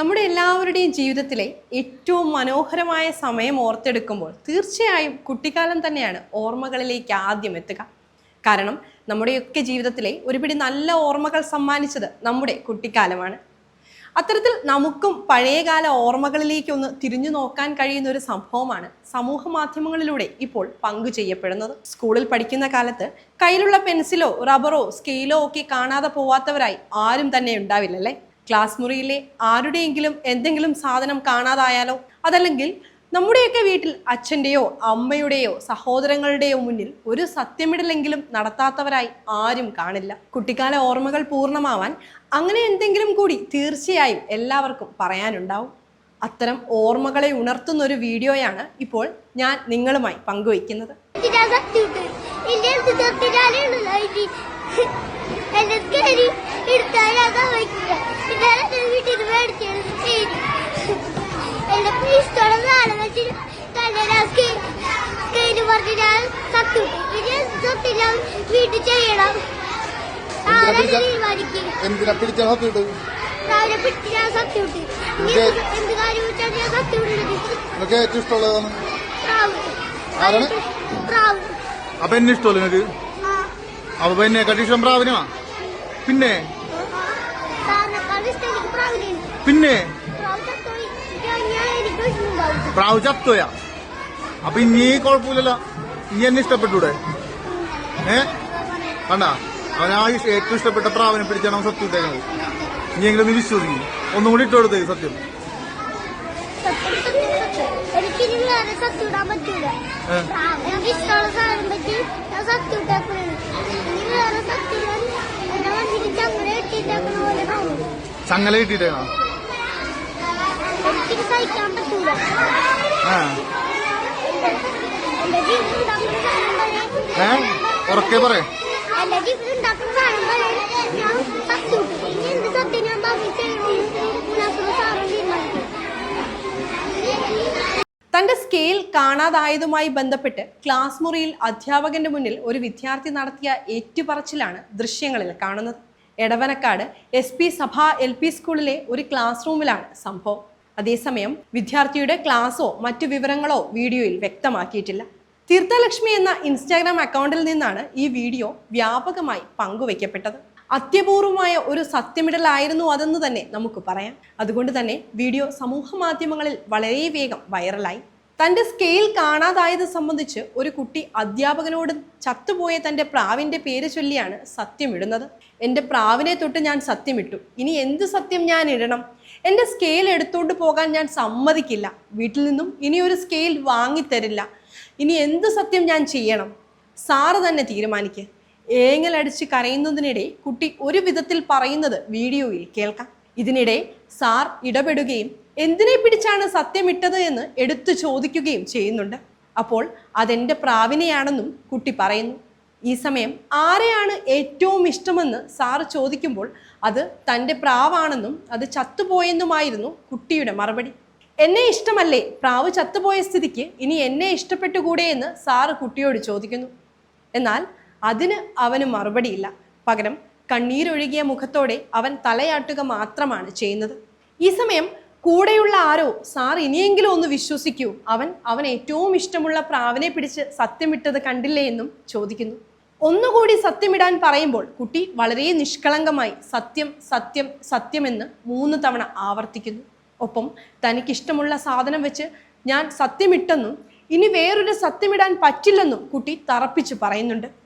നമ്മുടെ എല്ലാവരുടെയും ജീവിതത്തിലെ ഏറ്റവും മനോഹരമായ സമയം ഓർത്തെടുക്കുമ്പോൾ തീർച്ചയായും കുട്ടിക്കാലം തന്നെയാണ് ഓർമ്മകളിലേക്ക് ആദ്യം എത്തുക. കാരണം നമ്മുടെയൊക്കെ ജീവിതത്തിലെ ഒരുപിടി നല്ല ഓർമ്മകൾ സമ്മാനിച്ചത് നമ്മുടെ കുട്ടിക്കാലമാണ്. അത്തരത്തിൽ നമുക്കും പഴയകാല ഓർമ്മകളിലേക്കൊന്ന് തിരിഞ്ഞു നോക്കാൻ കഴിയുന്ന ഒരു സംഭവമാണ് സമൂഹ മാധ്യമങ്ങളിലൂടെ ഇപ്പോൾ പങ്കു ചെയ്യപ്പെടുന്നത്. സ്കൂളിൽ പഠിക്കുന്ന കാലത്ത് കയ്യിലുള്ള പെൻസിലോ റബ്ബറോ സ്കെയിലോ ഒക്കെ കാണാതെ പോവാത്തവരായി ആരും തന്നെ ഉണ്ടാവില്ലല്ലേ? ക്ലാസ് മുറിയിലെ ആരുടെയെങ്കിലും എന്തെങ്കിലും സാധനം കാണാതായാലോ? അതല്ലെങ്കിൽ നമ്മുടെയൊക്കെ വീട്ടിൽ അച്ഛന്റെയോ അമ്മയുടെയോ സഹോദരങ്ങളുടെയോ മുന്നിൽ ഒരു സത്യമിടലെങ്കിലും നടത്താത്തവരായി ആരും കാണില്ല. കുട്ടിക്കാല ഓർമ്മകൾ പൂർണമാവാൻ അങ്ങനെ എന്തെങ്കിലും കൂടി തീർച്ചയായും എല്ലാവർക്കും പറയാനുണ്ടാവും. അത്തരം ഓർമ്മകളെ ഉണർത്തുന്ന ഒരു വീഡിയോയാണ് ഇപ്പോൾ ഞാൻ നിങ്ങളുമായി പങ്കുവയ്ക്കുന്നത്. എന്റെ വയ്ക്കുക വീട്ടിൽ നിന്ന് ശരി എന്റെ ഇഷ്ടമുള്ള ഞാൻ വീട്ടിൽ ചെയ്യണം എന്തിനാ പിടിച്ച സത്യം രാവിലെ പിടിച്ച് ഞാൻ സത്യുണ്ട് എന്ത് കാര്യം വെച്ചാൽ ഞാൻ സത്യുണ്ട് നിനക്ക് ഏറ്റവും ഇഷ്ടമുള്ളതാണ് പ്രാവ് ആരാണ്? പ്രാവ് അപ്പൊ എന്നെ ഇഷ്ടമല്ലേ നിനക്ക് ആ അപ്പൊ പിന്നെ കടീഷൻ പ്രാവിനാ പിന്നെ? പിന്നെ? പ്രാവ് ചത്തോയി അപ്പൊ ഇനി കുഴപ്പമില്ലല്ലോ. ഇനി എന്നെ ഇഷ്ടപ്പെട്ടൂടെ ഏ? കണ്ട? അവനാ ഏറ്റവും ഇഷ്ടപ്പെട്ട പ്രാവിനെ പിടിച്ചാണ് അവൻ സത്യം ഇട്ടേക്കുന്നത് ഇനിയെങ്കിലും നീ വിശ്വസിക്കും. ഒന്നും കൂടി ഇട്ട് കൊടുത്തേ സത്യം. സത്യം സത്യം സത്യം എനിക്കിനി വേറെ സത്യം ഇടാൻ പറ്റൂല? എനിക്ക് ഇഷ്ടമുള്ള സാധനം പറ്റി ഞാൻ സത്യം ഇട്ടേക്കണേ ഇനി വേറെ സത്യം എന്നെ വന്നിട്ട് ചങ്ങല ഇട്ടിട്ടേക്കണ പോലെ ചങ്ങല കിട്ടിയിട്ടേണോ എനിക്കിത് സഹിക്കാൻ പറ്റൂല. എന്റെ ജീവിതം ഉണ്ടാക്കുന്ന സാധനം ഏ? ഉറക്കെ പറയേ. എന്റെ ജീവിതം ഉണ്ടാക്കുന്ന സാധനം പോലെ ഞാൻ സത്യം ഇട്ടു ഇനി എന്ത് സത്യം ഞാൻ ബാക്കി തന്റെ സ്കെയിൽ കാണാതായതുമായി ബന്ധപ്പെട്ട് ക്ലാസ് മുറിയിൽ അധ്യാപകന്റെ മുന്നിൽ ഒരു വിദ്യാർത്ഥി നടത്തിയ ഏറ്റുപറച്ചിലാണ് ദൃശ്യങ്ങളിൽ കാണുന്നത്. Edavanakkad S P Sabha L P സ്കൂളിലെ ഒരു ക്ലാസ് റൂമിലാണ് സംഭവം. അതേസമയം വിദ്യാർത്ഥിയുടെ ക്ലാസ്സോ മറ്റു വിവരങ്ങളോ വീഡിയോയിൽ വ്യക്തമാക്കിയിട്ടില്ല. തീർത്ഥലക്ഷ്മി എന്ന ഇൻസ്റ്റാഗ്രാം അക്കൗണ്ടിൽ നിന്നാണ് ഈ വീഡിയോ വ്യാപകമായി പങ്കുവയ്ക്കപ്പെട്ടത് അത്യപൂർവമായ ഒരു സത്യമിടലായിരുന്നു അതെന്ന് തന്നെ നമുക്ക് പറയാം. അതുകൊണ്ട് തന്നെ വീഡിയോ സമൂഹ മാധ്യമങ്ങളിൽ വളരെ വേഗം വൈറലായി. തന്റെ സ്കെയിൽ കാണാതായത് സംബന്ധിച്ച് ഒരു കുട്ടി അധ്യാപകനോട് ചത്തുപോയ തന്റെ പ്രാവിന്റെ പേര് ചൊല്ലിയാണ് സത്യമിടുന്നത്. എന്റെ പ്രാവിനെ തൊട്ട് ഞാൻ സത്യമിട്ടു. ഇനി എന്ത് സത്യം ഞാൻ ഇടണം? എന്റെ സ്കെയിൽ എടുത്തുകൊണ്ട് പോകാൻ ഞാൻ സമ്മതിക്കില്ല. വീട്ടിൽ നിന്നും ഇനി ഒരു സ്കെയിൽ വാങ്ങിത്തരില്ല. ഇനി എന്ത് സത്യം ഞാൻ ചെയ്യണം? സാറ് തന്നെ തീരുമാനിക്കുക ഏങ്ങലടിച്ച് കരയുന്നതിനിടെ കുട്ടി ഒരു വിധത്തിൽ പറയുന്നത് വീഡിയോയിൽ കേൾക്കാം. ഇതിനിടെ സാർ ഇടപെടുകയും എന്തിനെ പിടിച്ചാണ് സത്യമിട്ടത് എന്ന് എടുത്തു ചോദിക്കുകയും ചെയ്യുന്നുണ്ട്. അപ്പോൾ അതെന്റെ പ്രാവിനെയാണെന്നും കുട്ടി പറയുന്നു. ഈ സമയം ആരെയാണ് ഏറ്റവും ഇഷ്ടമെന്ന് സാർ ചോദിക്കുമ്പോൾ അത് തന്റെ പ്രാവാണെന്നും അത് ചത്തുപോയെന്നുമായിരുന്നു കുട്ടിയുടെ മറുപടി. എന്നെ ഇഷ്ടമല്ലേ? പ്രാവ് ചത്തുപോയ സ്ഥിതിക്ക് ഇനി എന്നെ ഇഷ്ടപ്പെട്ടുകൂടെ എന്ന് സാറ് കുട്ടിയോട് ചോദിക്കുന്നു. എന്നാൽ അതിന് അവന് മറുപടിയില്ല. പകരം കണ്ണീരൊഴുകിയ മുഖത്തോടെ അവൻ തലയാട്ടുക മാത്രമാണ് ചെയ്യുന്നത്. ഈ സമയം കൂടെയുള്ള ആരോ സാർ ഇനിയെങ്കിലും ഒന്ന് വിശ്വസിക്കൂ. അവൻ അവൻ ഏറ്റവും ഇഷ്ടമുള്ള പ്രാവനെ പിടിച്ച് സത്യമിട്ടത് കണ്ടില്ലേ എന്നും ചോദിക്കുന്നു. ഒന്നുകൂടി സത്യമിടാൻ പറയുമ്പോൾ കുട്ടി വളരെ നിഷ്കളങ്കമായി സത്യം സത്യം സത്യമെന്ന് മൂന്ന് തവണ ആവർത്തിക്കുന്നു. ഒപ്പം തനിക്കിഷ്ടമുള്ള സാധനം വെച്ച് ഞാൻ സത്യമിട്ടെന്നും ഇനി വേറൊരു സത്യമിടാൻ പറ്റില്ലെന്നും കുട്ടി തറപ്പിച്ച് പറയുന്നുണ്ട്.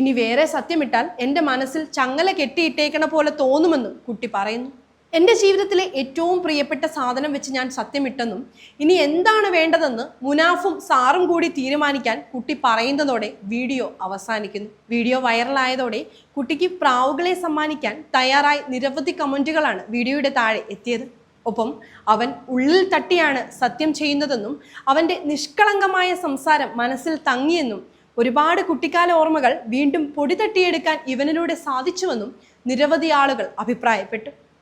ഇനി വേറെ സത്യമിട്ടാൽ എന്റെ മനസ്സിൽ ചങ്ങല കെട്ടിയിട്ടേക്കണ പോലെ തോന്നുമെന്നും കുട്ടി പറയുന്നു. എന്റെ ജീവിതത്തിലെ ഏറ്റവും പ്രിയപ്പെട്ട സാധനം വെച്ച് ഞാൻ സത്യമിട്ടെന്നും ഇനി എന്താണ് വേണ്ടതെന്ന് മുനാഫും സാറും കൂടി തീരുമാനിക്കാൻ കുട്ടി പറയുന്നതോടെ വീഡിയോ അവസാനിക്കുന്നു. വീഡിയോ വൈറലായതോടെ കുട്ടിക്ക് പ്രാവുകളെ സമ്മാനിക്കാൻ തയ്യാറായി നിരവധി കമന്റുകളാണ് വീഡിയോയുടെ താഴെ എത്തിയത്. ഒപ്പം അവൻ ഉള്ളിൽ തട്ടിയാണ് സത്യം ചെയ്യുന്നതെന്നും അവന്റെ നിഷ്കളങ്കമായ സംസാരം മനസ്സിൽ തങ്ങിയെന്നും ഒരുപാട് കുട്ടിക്കാല ഓർമ്മകൾ വീണ്ടും പൊടിതട്ടിയെടുക്കാൻ ഇവനിലൂടെ സാധിച്ചുവെന്നും നിരവധി ആളുകൾ അഭിപ്രായപ്പെട്ടു.